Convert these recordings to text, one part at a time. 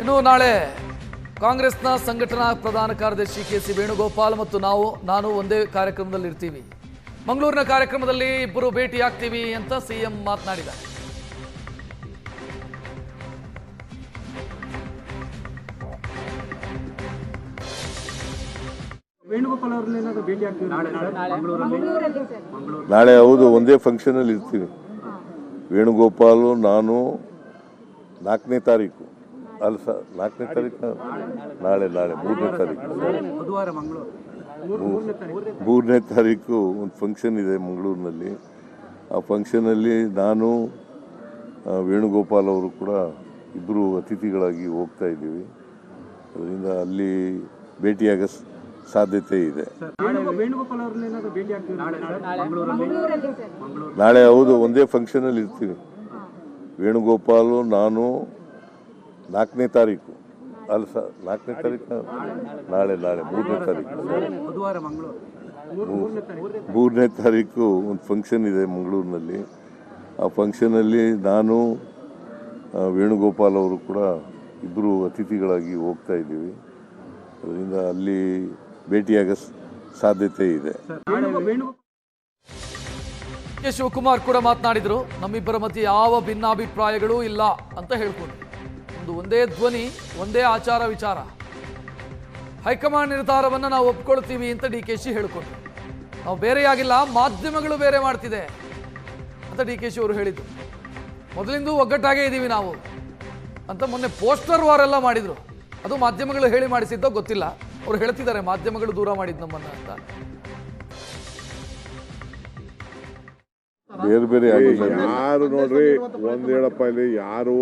ಇನ್ನು ನಾಳೆ ಕಾಂಗ್ರೆಸ್ನ ಸಂಘಟನಾ ಪ್ರಧಾನ ಕಾರ್ಯದರ್ಶಿ ಕೆ ಸಿ ವೇಣುಗೋಪಾಲ್ ಮತ್ತು ನಾವು ನಾನು ಒಂದೇ ಕಾರ್ಯಕ್ರಮದಲ್ಲಿ ಇರ್ತೀವಿ. ಮಂಗಳೂರಿನ ಕಾರ್ಯಕ್ರಮದಲ್ಲಿ ಇಬ್ಬರು ಭೇಟಿಯಾಗ್ತೀವಿ ಅಂತ ಸಿಎಂ ಮಾತನಾಡಿದ್ದಾರೆ. ನಾಳೆ ಹೌದು ಒಂದೇ ಫಂಕ್ಷನಲ್ಲಿ ಇರ್ತೀವಿ. ವೇಣುಗೋಪಾಲು ನಾನು ನಾಲ್ಕನೇ ತಾರೀಕು. ಅಲ್ಲ ಸರ್ ನಾಲ್ಕನೇ ತಾರೀಕು ನಾಳೆ ನಾಳೆ ಮೂರನೇ ತಾರೀಕು ಮೂರನೇ ತಾರೀಕು ಒಂದು ಫಂಕ್ಷನ್ ಇದೆ ಮಂಗಳೂರಿನಲ್ಲಿ. ಆ ಫಂಕ್ಷನಲ್ಲಿ ನಾನು ವೇಣುಗೋಪಾಲ್ ಅವರು ಕೂಡ ಇಬ್ಬರು ಅತಿಥಿಗಳಾಗಿ ಹೋಗ್ತಾ ಇದ್ದೀವಿ. ಅದರಿಂದ ಅಲ್ಲಿ ಭೇಟಿಯಾಗ ಸ- ಸಾಧ್ಯತೆ ಇದೆ. ನಾಳೆ ಹೌದು ಒಂದೇ ಫಂಕ್ಷನಲ್ಲಿ ಇರ್ತೀವಿ. ವೇಣುಗೋಪಾಲು ನಾನು ನಾಲ್ಕನೇ ತಾರೀಕು. ಅಲ್ಲ ಸರ್ ನಾಲ್ಕನೇ ತಾರೀಕು ನಾಳೆ ನಾಳೆ ಮೂರನೇ ತಾರೀಕು. ಮೂರನೇ ತಾರೀಕು ಒಂದು ಫಂಕ್ಷನ್ ಇದೆ ಮಂಗಳೂರಿನಲ್ಲಿ. ಆ ಫಂಕ್ಷನಲ್ಲಿ ನಾನು ವೇಣುಗೋಪಾಲ್ ಅವರು ಕೂಡ ಇಬ್ಬರು ಅತಿಥಿಗಳಾಗಿ ಹೋಗ್ತಾ ಇದ್ದೀವಿ. ಅದರಿಂದ ಅಲ್ಲಿ ಭೇಟಿಯಾಗ ಸಾಧ್ಯತೆ ಇದೆ. ಶಿವಕುಮಾರ್ ಕೂಡ ಮಾತನಾಡಿದರು ನಮ್ಮಿಬ್ಬರ ಮಧ್ಯೆ ಯಾವ ಭಿನ್ನಾಭಿಪ್ರಾಯಗಳೂ ಇಲ್ಲ ಅಂತ ಹೇಳ್ಕೊಂಡ್ರು ಒಂದು, ಒಂದೇ ಧ್ವನಿ, ಒಂದೇ ಆಚಾರ ವಿಚಾರ. ಹೈಕಮಾಂಡ್ ನಿರ್ಧಾರವನ್ನು ನಾವು ಒಪ್ಕೊಳ್ತೀವಿ ಅಂತ ಡಿ ಕೆ ಶಿ ಹೇಳ್ಕೊಂಡ್ರು. ನಾವು ಬೇರೆಯಾಗಿಲ್ಲ, ಮಾಧ್ಯಮಗಳು ಬೇರೆ ಮಾಡ್ತಿದೆ ಅಂತ ಡಿ ಕೆ ಶಿ ಅವರು ಹೇಳಿದ್ರು. ಮೊದಲಿಂದ ಒಗ್ಗಟ್ಟಾಗೇ ಇದ್ದೀವಿ ನಾವು ಅಂತ ಮೊನ್ನೆ ಪೋಸ್ಟರ್ ವಾರೆಲ್ಲ ಮಾಡಿದ್ರು. ಅದು ಮಾಧ್ಯಮಗಳು ಹೇಳಿ ಮಾಡಿಸಿದ್ದೋ ಗೊತ್ತಿಲ್ಲ. ಅವ್ರು ಹೇಳ್ತಿದ್ದಾರೆ, ಮಾಧ್ಯಮಗಳು ದೂರ ಮಾಡಿದ್ದು ನಮ್ಮನ್ನ ಅಂತ. ಬೇರೆ ಬೇರೆ ಯಾರು ನೋಡ್ರಿ, ಒಂದ್ ಹೇಳಪ್ಪ ಇಲ್ಲಿ, ಯಾರು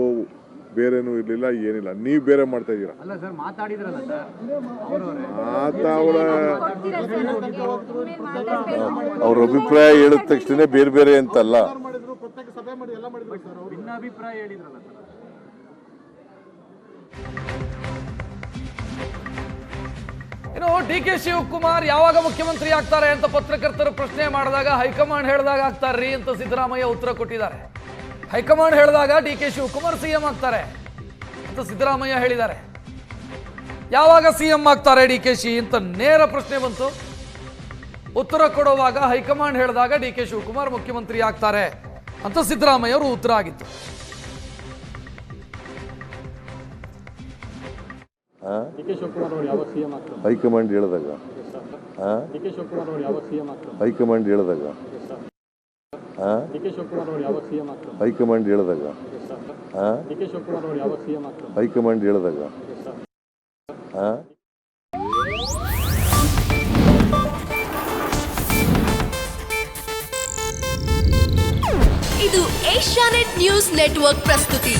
ಬೇರೆನೂ ಇರ್ಲಿಲ್ಲ ಏನಿಲ್ಲ. ನೀವ್ ಬೇರೆ ಮಾಡ್ತಾ ಇದ್ದೀರಾ? ಅಲ್ಲ ಸರ್ ಮಾತಾಡಿದ್ರಲ್ಲ ಸರ್ ಅವರವರೇ. ಆತ ಅವಳ ಅವ್ರ ಅಭಿಪ್ರಾಯ ಹೇಳಿದ ತಕ್ಷಣ ಬೇರೆ ಬೇರೆ ಅಂತಲ್ಲ. ಸರ್. ಇನ್ನು ಡಿ ಕೆ ಶಿವಕುಮಾರ್ ಯಾವಾಗ ಮುಖ್ಯಮಂತ್ರಿ ಆಗ್ತಾರೆ ಅಂತ ಪತ್ರಕರ್ತರು ಪ್ರಶ್ನೆ ಮಾಡಿದಾಗ ಹೈಕಮಾಂಡ್ ಹೇಳಿದಾಗ ಆಗ್ತಾರ್ರಿ ಅಂತ ಸಿದ್ದರಾಮಯ್ಯ ಉತ್ತರ ಕೊಟ್ಟಿದ್ದಾರೆ. ಹೈಕಮಾಂಡ್ ಹೇಳಿದಾಗ ಡಿ ಕೆ ಶಿವಕುಮಾರ್ ಸಿಎಂ ಆಗ್ತಾರೆ ಅಂತ ಸಿದ್ದರಾಮಯ್ಯ ಹೇಳಿದ್ದಾರೆ. ಯಾವಾಗ ಸಿಎಂ ಆಗ್ತಾರೆ ಡಿ ಕೆ ಶಿ ಅಂತ ನೇರ ಪ್ರಶ್ನೆ ಬಂತು. ಉತ್ತರ ಕೊಡುವಾಗ ಹೈಕಮಾಂಡ್ ಹೇಳಿದಾಗ ಡಿ ಕೆ ಶಿವಕುಮಾರ್ ಮುಖ್ಯಮಂತ್ರಿ ಆಗ್ತಾರೆ ಅಂತ ಸಿದ್ದರಾಮಯ್ಯ ಅವರು ಉತ್ತರ ಆಗಿತ್ತು. ಆ? ಡಿ ಕೆ ಶಿವಕುಮಾರ್ ಅವರು ಯಾವಾಗ ಸಿಎಂ ಆಗ್ತಾರೆ? ಹೈಕಮಾಂಡ್ ಹೇಳಿದಾಗ. ಆ? ಡಿ ಕೆ ಶಿವಕುಮಾರ್ ಅವರು ಯಾವಾಗ ಸಿಎಂ ಆಗ್ತಾರೆ? ಹೈಕಮಾಂಡ್ ಹೇಳಿದಾಗ ಆ? ಡಿ ಕೆ ಶಿವಕುಮಾರ್ ಅವರು ಯಾವಾಗ ಸಿಎಂ ಆಗ್ತಾರೆ ಹೈಕಮಾಂಡ್ ಹೇಳಿದಾಗ. ಹೈಕಮಾಂಡ್ ಹೇಳಿದಾಗ? ಇದು ಏಷ್ಯಾನೆಟ್ ನ್ಯೂಸ್ ನೆಟ್ವರ್ಕ್ ಪ್ರಸ್ತುತಿ.